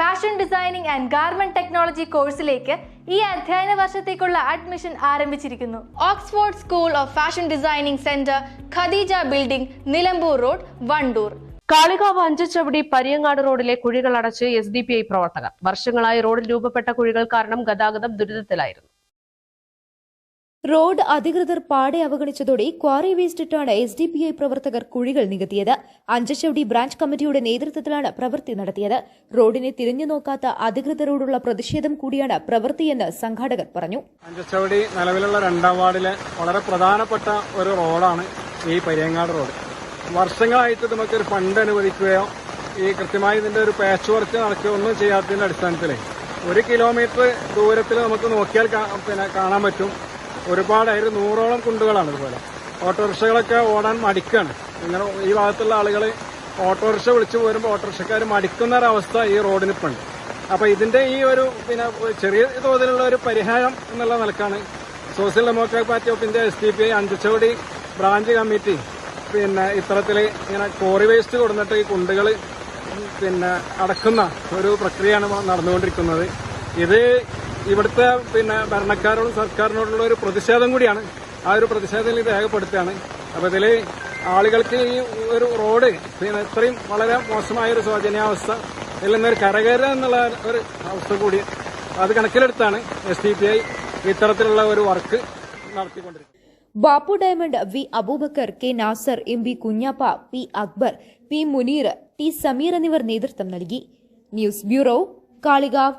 Fashion designing and garment technology കോഴ്സിലേക്ക് ഈ അധ്യയന വർഷത്തേക്കുള്ള അഡ്മിഷൻ ആരംഭിച്ചിരിക്കുന്നു. Oxford school of fashion designing centre Khadeeja building Nilambur road Wandoor Kalikavu Anchachavadi Pariyangad റോഡിലെ കുഴികൾ അടച്ച് എസ് ഡി പി ഐ പ്രവർത്തകർ. വർഷങ്ങളായി റോഡിൽ രൂപപ്പെട്ട കുഴികൾ കാരണം ഗതാഗതം ദുരിതത്തിലായിരുന്നു. റോഡ് അധികൃതർ പാടെ അവഗണിച്ചതോടെ ക്വാറി വേസ്റ്റിട്ടാണ് എസ് ഡി പി ഐ പ്രവർത്തകർ കുഴികൾ നികത്തിയത്. അഞ്ചശവടി ബ്രാഞ്ച് കമ്മിറ്റിയുടെ നേതൃത്വത്തിലാണ് പ്രവൃത്തി നടത്തിയത്. റോഡിനെ തിരിഞ്ഞു നോക്കാത്ത അധികൃതരോടുള്ള പ്രതിഷേധം കൂടിയാണ് പ്രവൃത്തിയെന്ന് സംഘാടകർ പറഞ്ഞു. അഞ്ചശവടി നിലവിലുള്ള രണ്ടാം വാർഡിലെ വളരെ പ്രധാനപ്പെട്ട ഒരു റോഡാണ് ഈ പരിയങ്ങാട് റോഡ്. വർഷങ്ങളായിട്ട് നമുക്ക് ഒരു ഫണ്ട് അനുവദിക്കുകയോ ഈ കൃത്യമായി ഇതിന്റെ ഒരു പാച്ച് വർക്ക് നടക്കുകയോ ഒന്നും ചെയ്യാത്തതിന്റെ അടിസ്ഥാനത്തിൽ ഒരു കിലോമീറ്റർ ദൂരത്തിൽ നമുക്ക് നോക്കിയാൽ പിന്നെ കാണാൻ പറ്റും. ഒരുപാട് അതിൽ നൂറോളം കുണ്ടുകളാണ് ഇതുപോലെ. ഓട്ടോറിക്ഷകളൊക്കെ ഓടാൻ മടിക്കാണ്. ഇങ്ങനെ ഈ ഭാഗത്തുള്ള ആളുകൾ ഓട്ടോറിക്ഷ വിളിച്ചു പോരുമ്പോൾ ഓട്ടോറിക്ഷക്കാർ മടിക്കുന്ന ഒരവസ്ഥ ഈ റോഡിന് ഇപ്പം ഉണ്ട് അപ്പൊ ഇതിന്റെ ഈ ഒരു പിന്നെ ചെറിയ തോതിലുള്ള ഒരു പരിഹാരം എന്നുള്ള നിലക്കാണ് social democratic party of India S D P I Anchachavadi branch committee. പിന്നെ ഇത്തരത്തിൽ ഇങ്ങനെ കോറി വേസ്റ്റ് കൊടുത്തിട്ട് ഈ കുണ്ടുകൾ പിന്നെ അടക്കുന്ന ഒരു പ്രക്രിയയാണ് നടന്നുകൊണ്ടിരിക്കുന്നത്. ഇത് ഇവിടുത്തെ പിന്നെ ഭരണക്കാരോടും സർക്കാരിനോടുള്ള ഒരു പ്രതിഷേധം കൂടിയാണ്. ആ ഒരു പ്രതിഷേധം ഇത് രേഖപ്പെടുത്തുകയാണ്. അപ്പൊ ഇതിൽ ആളുകൾക്ക് ഈ ഒരു റോഡ് പിന്നെ ഇത്രയും വളരെ മോശമായ ഒരു ശോചനീയാവസ്ഥ ഇതിൽ നിന്നൊരു കരകയറുക എന്നുള്ള ഒരു അവസ്ഥ കൂടി അത് കണക്കിലെടുത്താണ് എസ് ഡി പി ഐ ഇത്തരത്തിലുള്ള ഒരു വർക്ക് നടത്തിക്കൊണ്ടിരിക്കുന്നത്. Bappu diamond V Aboobacker K Nasar M V Kunjappa P Akbar P Muneer T Sameer എന്നിവർ നേതൃത്വം നൽകി. News bureau Kalikavu.